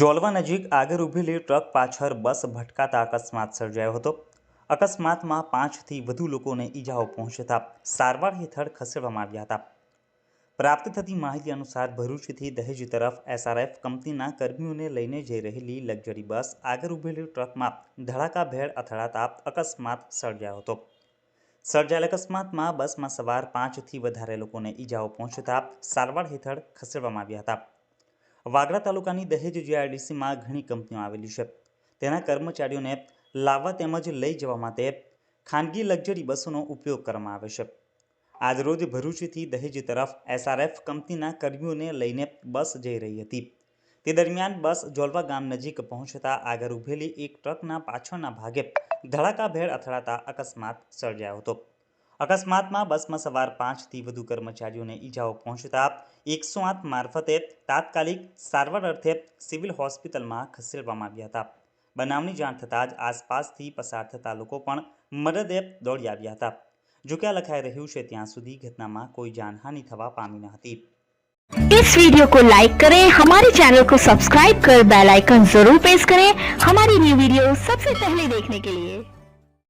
જોલવા નજીક આગળ ઊભેલી ટ્રક પાછળ બસ ભટકાતા અકસ્માત સર્જાયો હતો. અકસ્માતમાં પાંચથી વધુ લોકોને ઈજાઓ પહોંચતા સારવાર હેઠળ ખસેડવામાં આવ્યા હતા. પ્રાપ્ત થતી માહિતી અનુસાર ભરૂચથી દહેજ તરફ એસઆરએફ કંપનીના કર્મીઓને લઈને જઈ રહેલી લક્ઝરી બસ આગળ ઊભેલી ટ્રકમાં ધડાકાભેર અથડાતા અકસ્માત સર્જાયો હતો. સર્જાયેલ અકસ્માતમાં બસમાં સવાર પાંચથી વધારે લોકોને ઈજાઓ પહોંચતા સારવાર હેઠળ ખસેડવામાં આવ્યા હતા. વાગરા તાલુકાની દહેજ જીઆઈડીસીમાં ઘણી કંપનીઓ આવેલી છે. તેના કર્મચારીઓને લાવવા તેમજ લઈ જવા માટે ખાનગી લક્ઝરી બસોનો ઉપયોગ કરવામાં આવે છે. આજરોજ ભરૂચથી દહેજ તરફ એસઆરએફ કંપનીના કર્મીઓને લઈને બસ જઈ રહી હતી. તે દરમિયાન બસ જોલવા ગામ નજીક પહોંચતા આગળ ઊભેલી એક ટ્રકના પાછળના ભાગે ધડાકાભેર અથડાતા અકસ્માત સર્જાયો હતો. અકસ્માતમાં બસમાં સવાર પાંચથી વધુ કર્મચારીઓને ઈજાઓ પહોંચતા એકસો આઠ મારફતે તાત્કાલિક સારવાર અર્થે સિવિલ હોસ્પિટલમાં ખસેડવામાં આવ્યા હતા બનાવની જાણ થતાં જ આસપાસથી પસાર થતા લોકો પણ મદદે દોડી આવ્યા હતા જો કે આ લખાઈ રહ્યું છે ત્યાં સુધી ઘટનામાં કોઈ જાનહાનિ થવા પામી ન હતી इस वीडियो को लाइक करें हमारे चैनल को सब्सक्राइब कर बेल आइकन जरूर प्रेस करें हमारी न्यू वीडियो सबसे पहले देखने के लिए